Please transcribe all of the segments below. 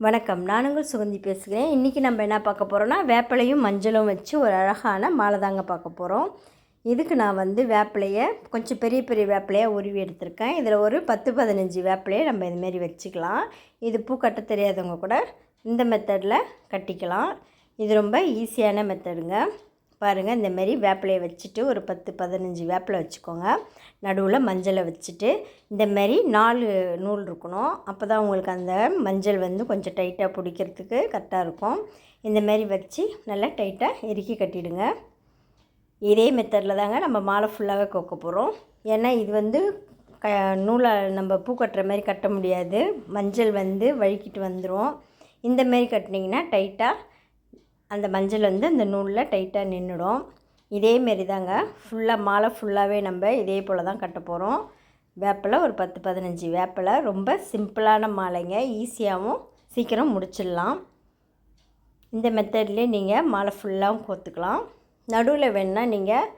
வணக்கம். நானுங்கள் சுகந்தி பேசுகிறேன். இன்றைக்கி நம்ம என்ன பார்க்க போகிறோன்னா வேப்பிலையும் மஞ்சளும் வச்சு ஒரு அழகான மாலை தாங்க பார்க்க போகிறோம் இதுக்கு நான் வந்து வேப்பிலையை கொஞ்சம் பெரிய பெரிய வேப்பிலையாக உருவி எடுத்திருக்கேன். இதில் ஒரு பத்து பதினஞ்சு வேப்பிலையை நம்ம இதுமாரி வச்சுக்கலாம். இது பூ கட்ட தெரியாதவங்க கூட இந்த மெத்தடில் கட்டிக்கலாம். இது ரொம்ப ஈஸியான மெத்தடுங்க பாருங்கள் இந்தமாரி வேப்பிலையை வச்சுட்டு ஒரு பத்து பதினஞ்சு வேப்பிலை வச்சுக்கோங்க. நடுவில் மஞ்சளை வச்சுட்டு இந்தமாரி நாலு நூல் இருக்கணும். அப்போ தான் உங்களுக்கு அந்த மஞ்சள் வந்து கொஞ்சம் டைட்டாக பிடிக்கிறதுக்கு கரெக்டாக இருக்கும். இந்தமாரி வச்சு நல்லா டைட்டாக இறுக்கி கட்டிடுங்க. இதே மெத்தடில் தாங்க நம்ம மாலை ஃபுல்லாகவே கோக்க போகிறோம் ஏன்னா இது வந்து க நூலை நம்ம பூ கட்டுற மாதிரி கட்ட முடியாது. மஞ்சள் வந்து வழுக்கிட்டு வந்துடும் இந்த மாரி கட்டினீங்கன்னா டைட்டாக அந்த மஞ்சள் வந்து அந்த நூலில் டைட்டாக நின்றுடும் இதேமாரி தாங்க. ஃபுல்லாக மாலை ஃபுல்லாகவே நம்ம இதே போல் தான் கட்ட போகிறோம் வேப்பிலை ஒரு பத்து பதினஞ்சு வேப்பிலை. ரொம்ப சிம்பிளான மாலைங்க. ஈஸியாகவும் சீக்கிரம் முடிச்சிடலாம். இந்த மெத்தட்லேயே நீங்கள் மாலை ஃபுல்லாகவும் கோத்துக்கலாம். நடுவில் வேணால் நீங்கள்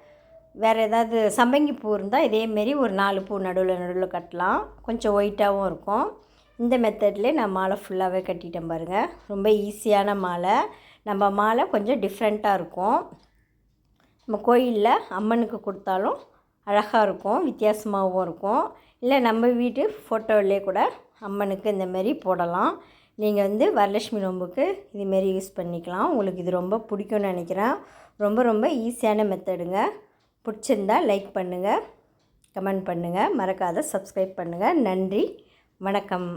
வேறு ஏதாவது சம்பங்கி பூ இருந்தால் இதேமாரி ஒரு நாலு பூ நடுவில் நடுவில் கட்டலாம். கொஞ்சம் ஒயிட்டாகவும் இருக்கும். இந்த மெத்தட்லேயே நான் மாலை ஃபுல்லாகவே கட்டிட்டேன் பாருங்கள் ரொம்ப ஈஸியான மாலை. நம்ம மாலை கொஞ்சம் டிஃப்ரெண்ட்டாக இருக்கும். நம்ம கோயிலில் அம்மனுக்கு கொடுத்தாலும் அழகாக இருக்கும் வித்தியாசமாகவும் இருக்கும். இல்லை நம்ம வீட்டு ஃபோட்டோவிலே கூட அம்மனுக்கு இந்தமாரி போடலாம். நீங்கள் வந்து வரலட்சுமி நோம்புக்கு இதுமாரி யூஸ் பண்ணிக்கலாம். உங்களுக்கு இது ரொம்ப பிடிக்கும்னு நினைக்கிறேன். ரொம்ப ரொம்ப ஈஸியான மெத்தடுங்க பிடிச்சிருந்தா லைக் பண்ணுங்கள் கமெண்ட் பண்ணுங்கள் மறக்காத சப்ஸ்கிரைப் பண்ணுங்கள் நன்றி வணக்கம்.